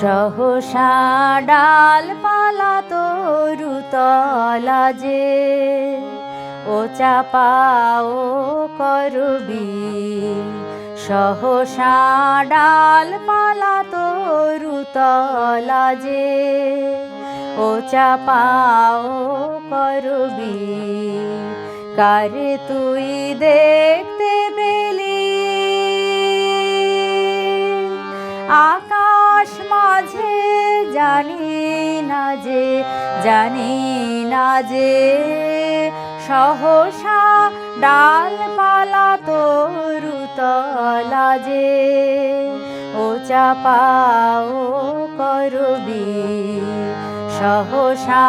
সহসা ডাল পালা তরু তলা যে। ও চাপাও করবি। সহসা ডাল পালা তরু তলা যে। ও চাপাও করবি। কারে তুই দেখতে আকাশ মাঝে জানি না যে, জানি না যে, সহসা ডালপালা তরু তলা যে, ও চাপাও করবি, সহসা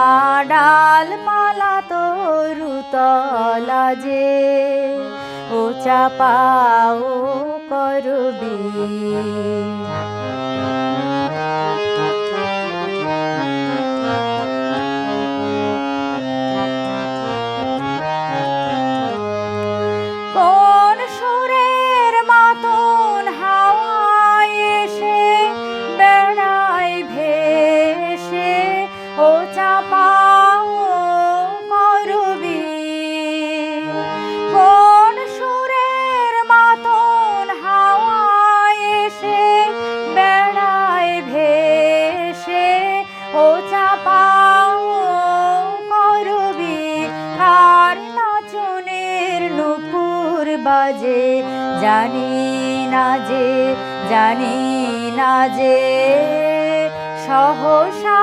ডালপালা তরু তলা যে, ও চাপাও করবি। বাজে, জানি না যে, জানি না যে। সহসা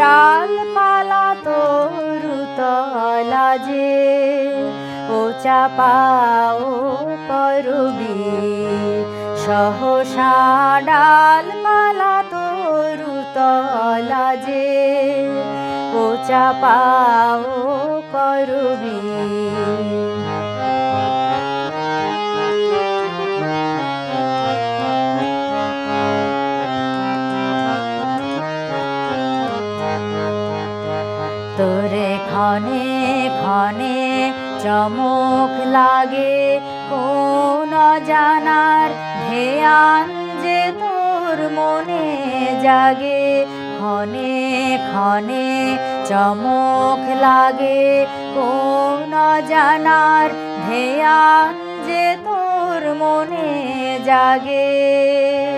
ডালপালা তরু তলা যে, ও চাপাও করবি সহসা ডালপালা তরু তলা যে, ও চাপাও করবি তোরে ক্ষণে ক্ষণে চমক লাগে। কোন জানার ধ্যান যে তোর মনে জাগে। ক্ষণে ক্ষণে চমক লাগে। কোন জানার ধ্যান যে তোর মনে জাগে।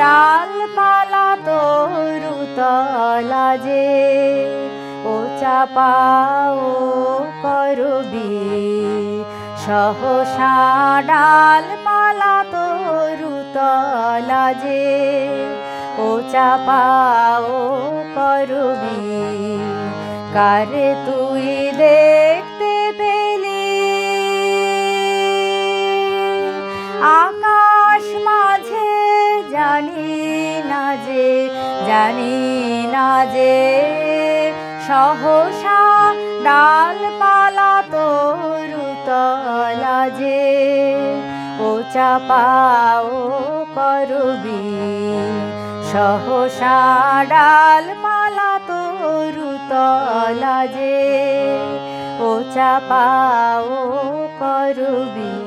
ডালপালা তরু তলা যে ও চাপাও করবি। সহসা ডালপালা তরু তলা যে ও চাপাও করবি। কারে তুই দেখতে পেলি? আকাশ জানি না যে সহসা ডালপালা তরু তলা যে ও চাপাও করবি। সহসা ডালপালা তরু তলা যে ও চাপাও করবি।